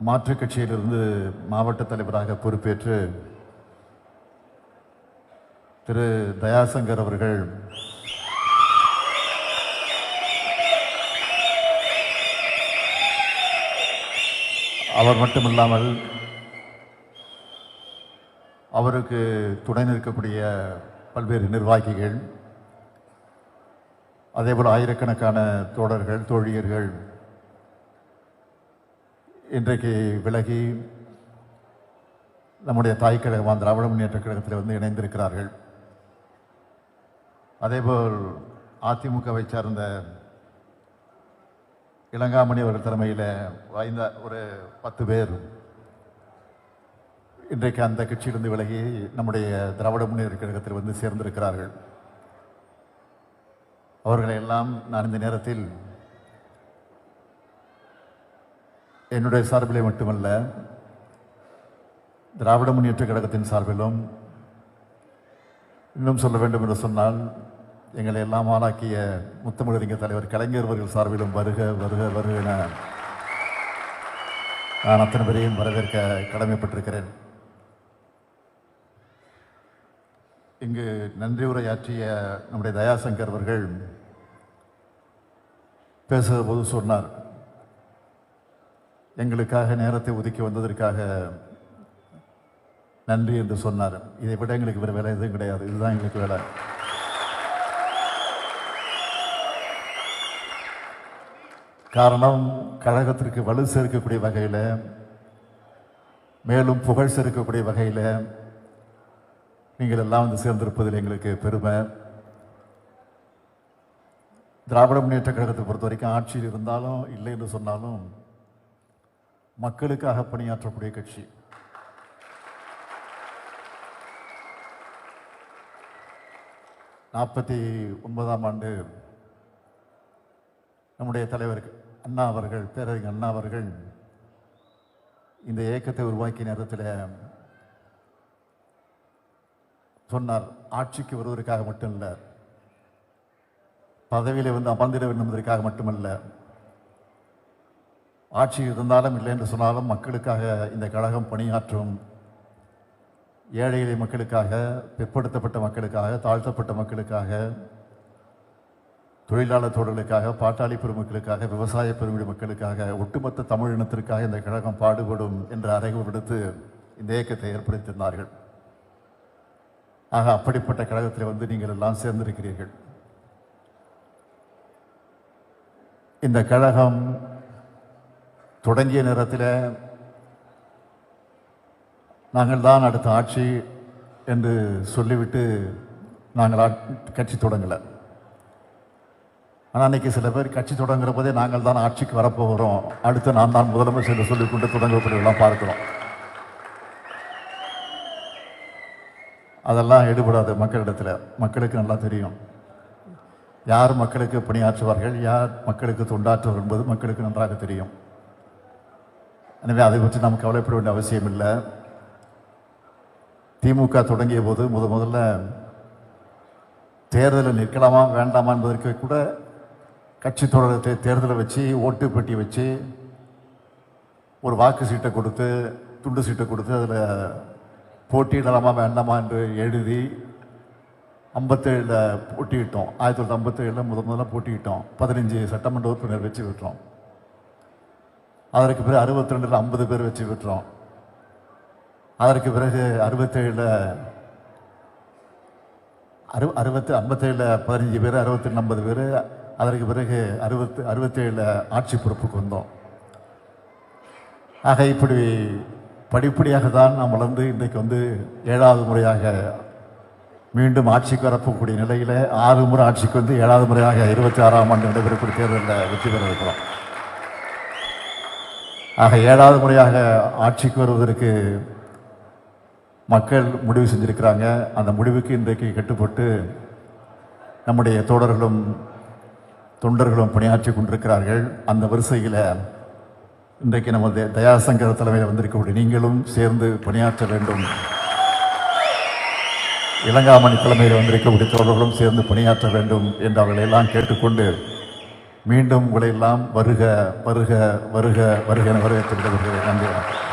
மாற்றுக் கட்சியிலிருந்து மாவட்ட தலைவராக பொறுப்பேற்று திரு தயாசங்கர் அவர்கள் அவர் மட்டுமில்லாமல் அவருக்கு துணை நிற்கக்கூடிய பல்வேறு நிர்வாகிகள் அதேபோல் ஆயிரக்கணக்கான தோழர்கள் தோழியர்கள் இன்றைக்கு விலகி நம்முடைய தாய் கழகமாக திராவிட முன்னேற்ற கழகத்தில் வந்து இணைந்திருக்கிறார்கள். அதேபோல் அதிமுகவை சார்ந்த இளங்காமணி அவர்கள் தலைமையில் ஐந்த ஒரு பத்து பேர் இன்றைக்கு அந்த கட்சியிலிருந்து விலகி நம்முடைய திராவிட முன்னேற்ற கழகத்தில் வந்து சேர்ந்திருக்கிறார்கள். அவர்களை எல்லாம் நான் இந்த நேரத்தில் என்னுடைய சார்பிலே மட்டுமல்ல திராவிட முன்னேற்ற கழகத்தின் சார்பிலும் இன்னும் சொல்ல வேண்டும் என்று சொன்னால் எங்களை எல்லாம் ஆளாக்கிய முத்தமிழறிஞர் தலைவர் கலைஞர் அவர்கள் சார்பிலும் வருக வருக வருக என நான் அத்தனை பேரையும் வரவேற்க கடமைப்பட்டிருக்கிறேன். இங்கு நன்றி உரையாற்றிய நம்முடைய தயாசங்கர் அவர்கள் பேசுகிற போது சொன்னார் எங்களுக்காக நேரத்தை ஒதுக்கி வந்ததற்காக நன்றி என்று சொன்னார். இதை விட எங்களுக்கு வேறு வேலை எதுவும் கிடையாது. இதுதான் எங்களுக்கு வேலை. காரணம் கழகத்திற்கு வலு சேர்க்கக்கூடிய வகையில் மேலும் புகழ் சேர்க்கக்கூடிய வகையில் நீங்கள் எல்லாம் வந்து சேர்ந்திருப்பதில் எங்களுக்கு பெருமை. திராவிட முன்னேற்ற கழகத்தை பொறுத்த வரைக்கும் ஆட்சியில் இருந்தாலும் இல்லை என்று சொன்னாலும் மக்களுக்காக பணியாற்றக்கூடிய கட்சி. நாற்பத்தி ஒன்பதாம் ஆண்டு நம்முடைய தலைவர் அண்ணா அவர்கள் பேரறிஞர் அண்ணா அவர்கள் இந்த இயக்கத்தை உருவாக்கிய நேரத்தில் சொன்னார் ஆட்சிக்கு வருவதற்காக மட்டும் இல்லை பதவியில் வந்து அமர்ந்திட வேண்டும் என்பதற்காக மட்டுமல்ல ஆட்சி இருந்தாலும் இல்லை என்று சொன்னாலும் மக்களுக்காக இந்த கழகம் பணியாற்றும் ஏழை எளிய மக்களுக்காக பிற்படுத்தப்பட்ட மக்களுக்காக தாழ்த்தப்பட்ட மக்களுக்காக தொழிலாளர் தோழர்களுக்காக பாட்டாளி பெருமக்களுக்காக விவசாய பெருமிடி மக்களுக்காக ஒட்டுமொத்த தமிழ் இனத்திற்காக இந்த கழகம் பாடுபடும் என்ற அறைகூர் விடுத்து இந்த இயக்கத்தை ஏற்படுத்தியிருந்தார்கள். ஆக அப்படிப்பட்ட கழகத்தில் வந்து நீங்கள் எல்லாம் சேர்ந்திருக்கிறீர்கள். இந்த கழகம் தொடங்கிய நேரத்தில் நாங்கள் தான் அடுத்த ஆட்சி என்று சொல்லிவிட்டு நாங்கள் கட்சி தொடங்கலை. ஆனால் அன்றைக்கி சில பேர் கட்சி தொடங்குற போதே நாங்கள் தான் ஆட்சிக்கு வரப்போகிறோம். அடுத்து நான் தான் முதலமைச்சர் சொல்லிக்கொண்டு தொடங்கப்படுவதெல்லாம் பார்க்குறோம். அதெல்லாம் எடுபடாது மக்களிடத்தில். மக்களுக்கு நல்லா தெரியும். யார் மக்களுக்கு பணியாற்றுவார்கள்? யார் மக்களுக்கு தொண்டாற்றுவார்கள் என்பது மக்களுக்கு நன்றாக தெரியும். எனவே அதை பற்றி நாம் கவலைப்பட வேண்டிய அவசியம் இல்லை திமுக தொடங்கிய போது முத முதல்ல தேர்தலில் நிற்கலாமா வேண்டாமா என்பதற்கு கூட கட்சி தொடரத்தை தேர்தலை வச்சு ஓட்டு பெட்டி வச்சு ஒரு வாக்கு சீட்டை கொடுத்து துண்டு சீட்டை கொடுத்து அதில் போட்டியிடலாமா வேண்டாமா என்று எழுதி ஐம்பத்தேழில் போட்டியிட்டோம். ஆயிரத்தி தொள்ளாயிரத்தி ஐம்பத்தேழில் முத முதல்ல போட்டியிட்டோம். பதினஞ்சு சட்டமன்ற உறுப்பினர் வச்சு விட்டுறோம் அதற்கு பிறகு அறுபத்தி ரெண்டில் ஐம்பது பேர் வச்சு பெற்றோம். அதற்கு பிறகு அறுபத்தேழில் அறு அறுபத்து ஐம்பத்தேழில் பதினஞ்சு பேர் அறுபத்தி ஐம்பது பேர் அதற்கு பிறகு அறுபத்து அறுபத்தேழில் ஆட்சி பொறுப்புக்கு வந்தோம். ஆக இப்படி படிப்படியாக தான் நாம் வளர்ந்து இன்றைக்கு வந்து ஏழாவது முறையாக மீண்டும் ஆட்சிக்கு வரப்போகக்கூடிய நிலையில் ஆறு முறை ஆட்சிக்கு வந்து ஏழாவது முறையாக இருபத்தி ஆறாம் ஆண்டு நடைபெறக்கூடிய தேர்தலில் வெற்றி பெற இருக்கிறோம். ஆக ஏழாவது முறையாக ஆட்சிக்கு வருவதற்கு மக்கள் முடிவு செஞ்சிருக்கிறாங்க. அந்த முடிவுக்கு இன்றைக்கு கட்டுப்பட்டு நம்முடைய தோழர்களும் தொண்டர்களும் பணியாற்றி கொண்டிருக்கிறார்கள். அந்த வரிசையில் இன்றைக்கு நமது தயாசங்கர் தலைமையில் வந்திருக்கக்கூடிய நீங்களும் சேர்ந்து பணியாற்ற வேண்டும். இளங்காமணி தலைமையில் வந்திருக்கக்கூடிய தோழர்களும் சேர்ந்து பணியாற்ற வேண்டும் என்று அவர்களை எல்லாம் கேட்டுக்கொண்டு மீண்டும் உங்களை எல்லாம் வருக வருக வருக வருக என வரவேற்று விடுகிறேன் நன்றி வணக்கம்.